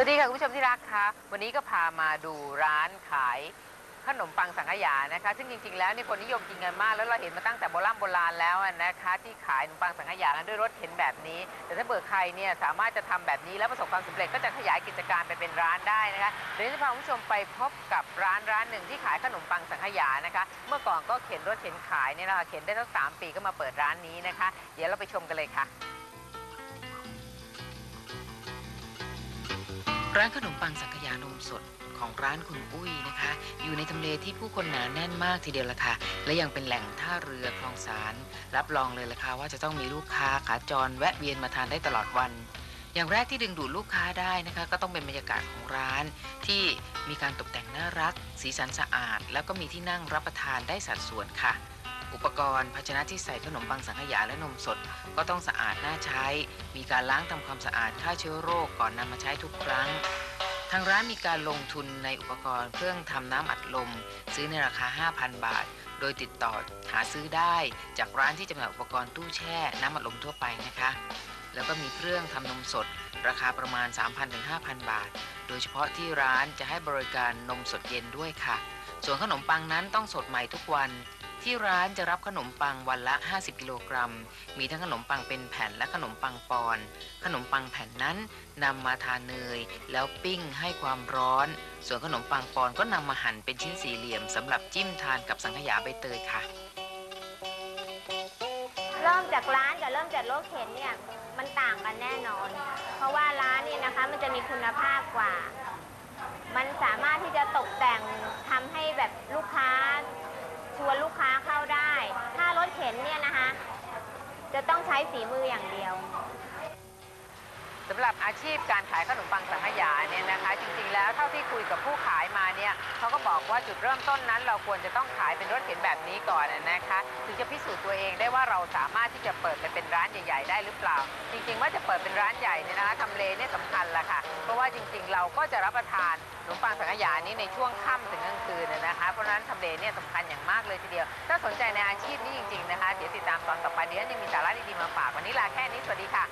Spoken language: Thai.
สวัสดีค่ะคุณผู้ชมที่รักคะวันนี้ก็พามาดูร้านขายขนมปังสังขยานะคะ ซึ่งจริงๆแล้วนี่คนนิยมกินกันมาก แล้วเราเห็นมาตั้งแต่โบราณโบราณแล้วนะคะ ที่ขายขนมปังสังขยากันด้วยรถเข็นแบบนี้ แต่ถ้าเบิกใครเนี่ยสามารถจะทำแบบนี้แล้วประสบความสำเร็จก็จะขยายกิจการไปเป็นร้านได้นะคะเดี๋ยวจะพาคุณผู้ชมไปพบกับร้านร้านหนึ่งที่ขายขนมปังสังขยานะคะ เมื่อก่อนก็เข็นรถเข็นขายเนี่ยนะคะเข็นได้ตั้งสามปีก็มาเปิดร้านนี้นะคะ เดี๋ยวเราไปชมกันเลยค่ะ ร้านขนมปังสังขยานมสดของร้านคุณอุ้ยนะคะ อยู่ในทำเลที่ผู้คนหนาแน่นมากทีเดียวละค่ะ และยังเป็นแหล่งท่าเรือคลองสาร รับรองเลยละค่ะว่าจะต้องมีลูกค้าขาจรแวะเวียนมาทานได้ตลอดวัน อย่างแรกที่ดึงดูดลูกค้าได้นะคะ ก็ต้องเป็นบรรยากาศของร้าน ที่มีการตกแต่งน่ารัก สีสันสะอาด แล้วก็มีที่นั่งรับประทานได้สัดส่วนค่ะ อุปกรณ์ภาชนะที่ใส่ขนมปังสังขยาและนมสด ก็ต้องสะอาดน่าใช้ มีการล้างทำความสะอาดฆ่าเชื้อโรคก่อนนำมาใช้ทุกครั้ง ทางร้านมีการลงทุนในอุปกรณ์เครื่องทำน้ำอัดลม ซื้อในราคา 5,000 บาท โดยติดต่อหาซื้อได้ จากร้านที่จำหน่ายอุปกรณ์ตู้แช่น้ำอัดลมทั่วไปนะคะ แล้วก็มีเครื่องทำนมสด ราคาประมาณ 3,000-5,000 บาท โดยเฉพาะที่ร้านจะให้บริการนมสดเย็นด้วยค่ะ ส่วนขนมปังนั้นต้องสดใหม่ทุกวัน ที่ร้านจะรับขนมปังวันละ 50 กิโลกรัม มีทั้งขนมปังเป็นแผ่นและขนมปังปอน ขนมปังแผ่นนั้นนำมาทาเนย แล้วปิ้งให้ความร้อน ส่วนขนมปังปอนก็นำมาหั่นเป็นชิ้นสี่เหลี่ยมสำหรับจิ้มทานกับสังขยาใบเตยค่ะ เริ่มจากร้านกับเริ่มจากรถเข็นเนี่ยมันต่างกันแน่นอน เพราะว่าร้านเนี่ยนะคะมันจะมีคุณภาพกว่า มันสามารถที่จะตกแต่ง จะต้องใช้ฝีมืออย่างเดียวสำหรับอาชีพการขายขนมปังสังขยาเนี่ยนะคะ จริงๆแล้วเท่าที่คุยกับผู้ขายมาเนี่ยเขาก็บอกว่าจุดเริ่มต้นนั้น เราควรจะต้องขายเป็นรถเข็นแบบนี้ก่อนนะคะถึงจะพิสูจน์ตัวเองได้ว่าเราสามารถที่จะเปิดไปเป็นร้านใหญ่ๆ ได้หรือเปล่า จริงๆว่าจะเปิดเป็นร้านใหญ่เนี่ยนะคะทำเลเนี่ยสำคัญละค่ะ เพราะว่าจริงๆ เราก็จะรับประทานขนมปังสังขยานี้ในช่วงค่ำถึงกลางคืนนะคะเพราะฉะนั้นทำเลเนี่ยสำคัญอย่างมากเลยทีเดียว ถ้าสนใจใน ยวติดตามตอนต่อไปเดี๋ยวยังมีสาระดีๆมาฝากวันนี้ลาแค่นี้สวัสดีค่ะ